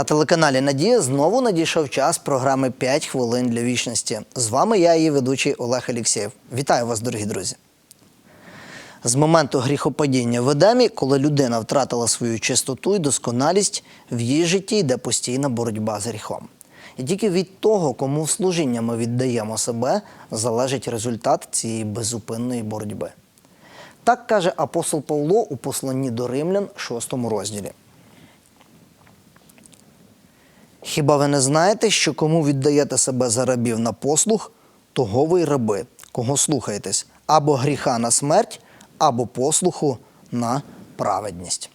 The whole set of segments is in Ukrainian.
На телеканалі Надія знову надійшов час програми «5 хвилин для вічності. З вами я, її ведучий Олег Алєксєєв. Вітаю вас, дорогі друзі. З моменту гріхопадіння в Едемі, коли людина втратила свою чистоту і досконалість, в її житті йде постійна боротьба з гріхом. І тільки від того, кому в служіння ми віддаємо себе, залежить результат цієї безупинної боротьби. Так каже апостол Павло у посланні до римлян, 6 розділі. Хіба ви не знаєте, що кому віддаєте себе за рабів на послуг, того ви й раби, кого слухаєтесь, або гріха на смерть, або послуху на праведність.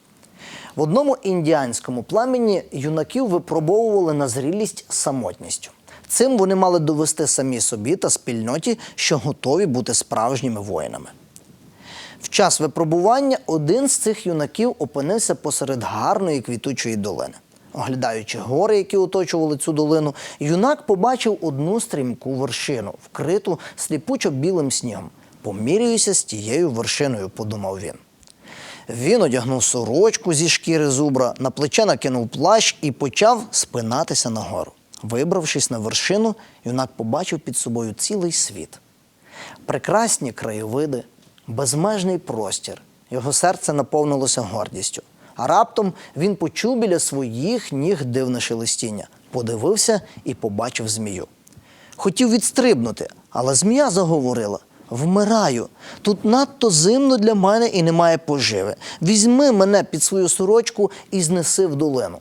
В одному індіанському пламені юнаків випробовували на зрілість самотністю. Цим вони мали довести самі собі та спільноті, що готові бути справжніми воїнами. В час випробування один з цих юнаків опинився посеред гарної квітучої долини. Оглядаючи гори, які оточували цю долину, юнак побачив одну стрімку вершину, вкриту сліпучо білим снігом. Помірююся з тією вершиною, подумав він. Він одягнув сорочку зі шкіри зубра, на плече накинув плащ і почав спинатися нагору. Вибравшись на вершину, юнак побачив під собою цілий світ. Прекрасні краєвиди, безмежний простір. Його серце наповнилося гордістю. А раптом він почув біля своїх ніг дивне шелестіння, подивився і побачив змію. Хотів відстрибнути, але змія заговорила: Вмираю. Тут надто зимно для мене і немає поживи. Візьми мене під свою сорочку і знеси в долину.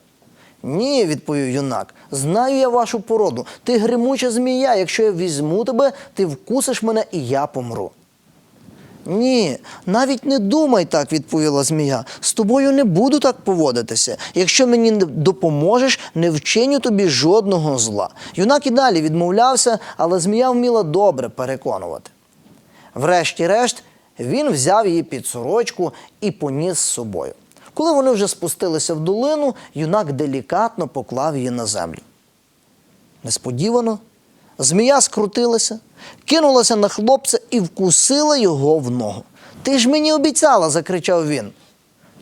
Ні, відповів юнак, знаю я вашу породу. Ти гримуча змія. Якщо я візьму тебе, ти вкусиш мене і я помру. Ні, навіть не думай так, відповіла змія. З тобою не буду так поводитися. Якщо мені допоможеш, не вчиню тобі жодного зла. Юнак і далі відмовлявся, але змія вміла добре переконувати. Врешті-решт, він взяв її під сорочку і поніс з собою. Коли вони вже спустилися в долину, юнак делікатно поклав її на землю. Несподівано змія скрутилася, кинулася на хлопця і вкусила його в ногу. Ти ж мені обіцяла, закричав він.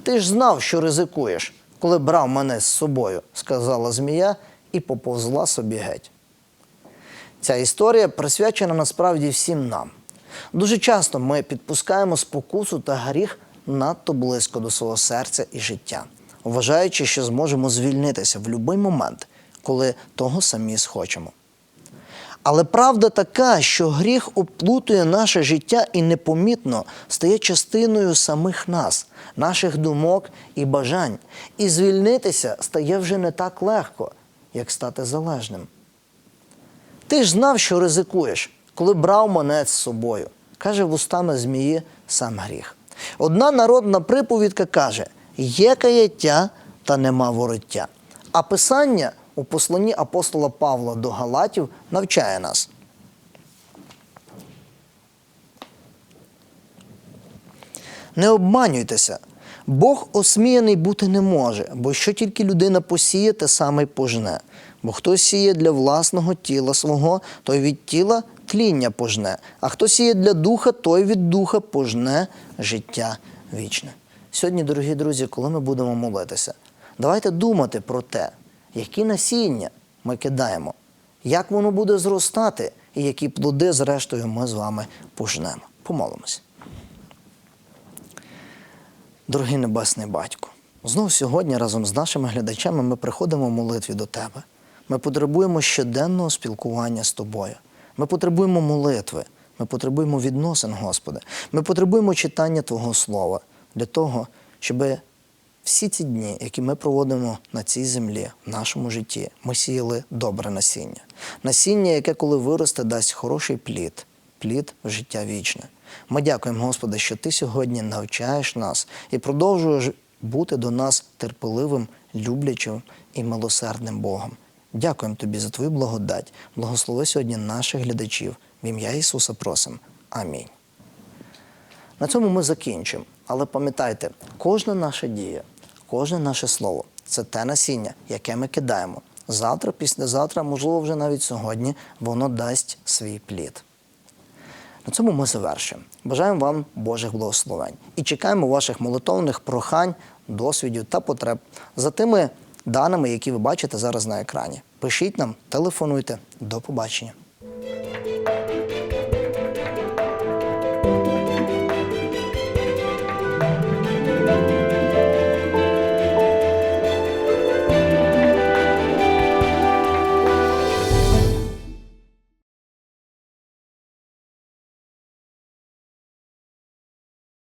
Ти ж знав, що ризикуєш, коли брав мене з собою, сказала змія і поповзла собі геть. Ця історія присвячена насправді всім нам. Дуже часто ми підпускаємо спокусу та гріх надто близько до свого серця і життя, вважаючи, що зможемо звільнитися в будь-який момент, коли того самі схочемо. Але правда така, що гріх оплутує наше життя і непомітно стає частиною самих нас, наших думок і бажань. І звільнитися стає вже не так легко, як стати залежним. Ти ж знав, що ризикуєш, коли брав монет з собою, каже вустами змії сам гріх. Одна народна приповідка каже: є каяття та нема вороття. А писання у посланні апостола Павла до Галатів навчає нас. Не обманюйтеся. Бог осміяний бути не може, бо що тільки людина посіє, те саме й пожне. Бо хто сіє для власного тіла свого, той від тіла тління пожне, а хто сіє для духа, той від духа пожне життя вічне. Сьогодні, дорогі друзі, коли ми будемо молитися, давайте думати про те, які насіння ми кидаємо, як воно буде зростати і які плоди, зрештою, ми з вами пожнемо. Помолимося. Дорогий Небесний Батько, знов сьогодні разом з нашими глядачами ми приходимо в молитві до Тебе. Ми потребуємо щоденного спілкування з Тобою. Ми потребуємо молитви, ми потребуємо відносин, Господи. Ми потребуємо читання Твого Слова для того, щоб всі ці дні, які ми проводимо на цій землі, в нашому житті, ми сіяли добре насіння. Насіння, яке, коли виросте, дасть хороший плід, плід життя вічне. Ми дякуємо, Господи, що Ти сьогодні навчаєш нас і продовжуєш бути до нас терпеливим, люблячим і милосердним Богом. Дякуємо Тобі за Твою благодать. Благослови сьогодні наших глядачів. В ім'я Ісуса просимо. Амінь. На цьому ми закінчимо. Але пам'ятайте, кожна наша дія, кожне наше слово це те насіння, яке ми кидаємо. Завтра, післязавтра, можливо, вже навіть сьогодні, воно дасть свій плід. На цьому ми завершуємо. Бажаємо вам Божих благословень і чекаємо ваших молитовних прохань, досвідів та потреб за тими даними, які ви бачите зараз на екрані. Пишіть нам, телефонуйте. До побачення.